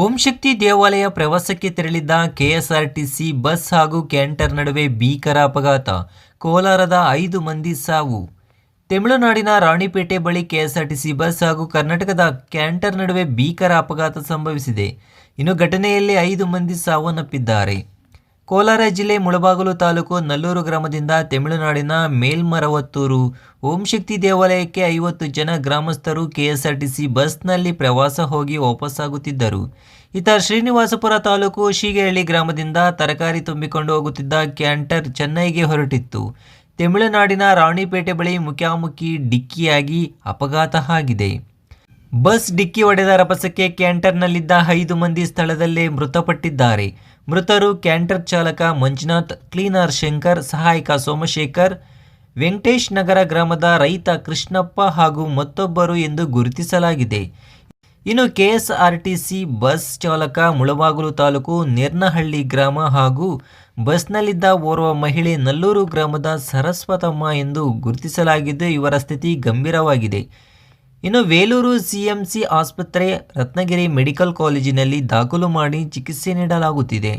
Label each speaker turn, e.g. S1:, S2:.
S1: ಓಂ ಶಕ್ತಿ ದೇವಾಲಯ ಪ್ರವಾಸಕ್ಕೆ ತೆರಳಿದ್ದ ಕೆಎಸ್ಆರ್ಟಿಸಿ ಬಸ್ ಹಾಗೂ ಕ್ಯಾಂಟರ್ ನಡುವೆ ಭೀಕರ ಅಪಘಾತ. ಕೋಲಾರದ ಐದು ಮಂದಿ ಸಾವು. ತಮಿಳುನಾಡಿನ ರಾಣಿಪೇಟೆ ಬಳಿ ಕೆಎಸ್ಆರ್ಟಿಸಿ ಬಸ್ ಹಾಗೂ ಕರ್ನಾಟಕದ ಕ್ಯಾಂಟರ್ ನಡುವೆ ಭೀಕರ ಅಪಘಾತ ಸಂಭವಿಸಿದೆ. ಇನ್ನು ಘಟನೆಯಲ್ಲಿ ಐದು ಮಂದಿ ಸಾವನ್ನಪ್ಪಿದ್ದಾರೆ. ಕೋಲಾರ ಜಿಲ್ಲೆ ಮುಳಬಾಗಲು ತಾಲೂಕು ನಲ್ಲೂರು ಗ್ರಾಮದಿಂದ ತಮಿಳುನಾಡಿನ ಮೇಲ್ಮರವತ್ತೂರು ಓಂ ಶಕ್ತಿ ದೇವಾಲಯಕ್ಕೆ ಐವತ್ತು ಜನ ಗ್ರಾಮಸ್ಥರು ಕೆಎಸ್ಆರ್ಟಿಸಿ ಬಸ್ನಲ್ಲಿ ಪ್ರವಾಸ ಹೋಗಿ ವಾಪಸ್ಸಾಗುತ್ತಿದ್ದರು. ಇತ ಶ್ರೀನಿವಾಸಪುರ ತಾಲೂಕು ಶೀಗೇಹಳ್ಳಿ ಗ್ರಾಮದಿಂದ ತರಕಾರಿ ತುಂಬಿಕೊಂಡು ಹೋಗುತ್ತಿದ್ದ ಕ್ಯಾಂಟರ್ ಚೆನ್ನೈಗೆ ಹೊರಟಿತ್ತು. ತಮಿಳುನಾಡಿನ ರಾಣಿಪೇಟೆ ಬಳಿ ಮುಖಾಮುಖಿ ಡಿಕ್ಕಿಯಾಗಿ ಅಪಘಾತ ಆಗಿದೆ. ಬಸ್ ಡಿಕ್ಕಿ ಹೊಡೆದ ರಭಸಕ್ಕೆ ಕ್ಯಾಂಟರ್ನಲ್ಲಿದ್ದ ಐದು ಮಂದಿ ಸ್ಥಳದಲ್ಲೇ ಮೃತಪಟ್ಟಿದ್ದಾರೆ. ಮೃತರು ಕ್ಯಾಂಟರ್ ಚಾಲಕ ಮಂಜುನಾಥ್, ಕ್ಲೀನರ್ ಶಂಕರ್, ಸಹಾಯಕ ಸೋಮಶೇಖರ್, ವೆಂಕಟೇಶ್ ನಗರ ಗ್ರಾಮದ ರೈತ ಕೃಷ್ಣಪ್ಪ ಹಾಗೂ ಮತ್ತೊಬ್ಬರು ಎಂದು ಗುರುತಿಸಲಾಗಿದೆ. ಇನ್ನು ಕೆಎಸ್ಆರ್ಟಿಸಿ ಬಸ್ ಚಾಲಕ ಮುಳಬಾಗಿಲು ತಾಲೂಕು ನಿರ್ನಹಳ್ಳಿ ಗ್ರಾಮ ಹಾಗೂ ಬಸ್ನಲ್ಲಿದ್ದ ಓರ್ವ ಮಹಿಳೆ ನಲ್ಲೂರು ಗ್ರಾಮದ ಸರಸ್ವತಮ್ಮ ಎಂದು ಗುರುತಿಸಲಾಗಿದ್ದು ಇವರ ಸ್ಥಿತಿ ಗಂಭೀರವಾಗಿದೆ. ಇನ್ನು ವೇಲೂರು ಸಿಎಂಸಿ ಆಸ್ಪತ್ರೆ ರತ್ನಗಿರಿ ಮೆಡಿಕಲ್ ಕಾಲೇಜಿನಲ್ಲಿ ದಾಖಲು ಮಾಡಿ ಚಿಕಿತ್ಸೆ ನೀಡಲಾಗುತ್ತಿದೆ.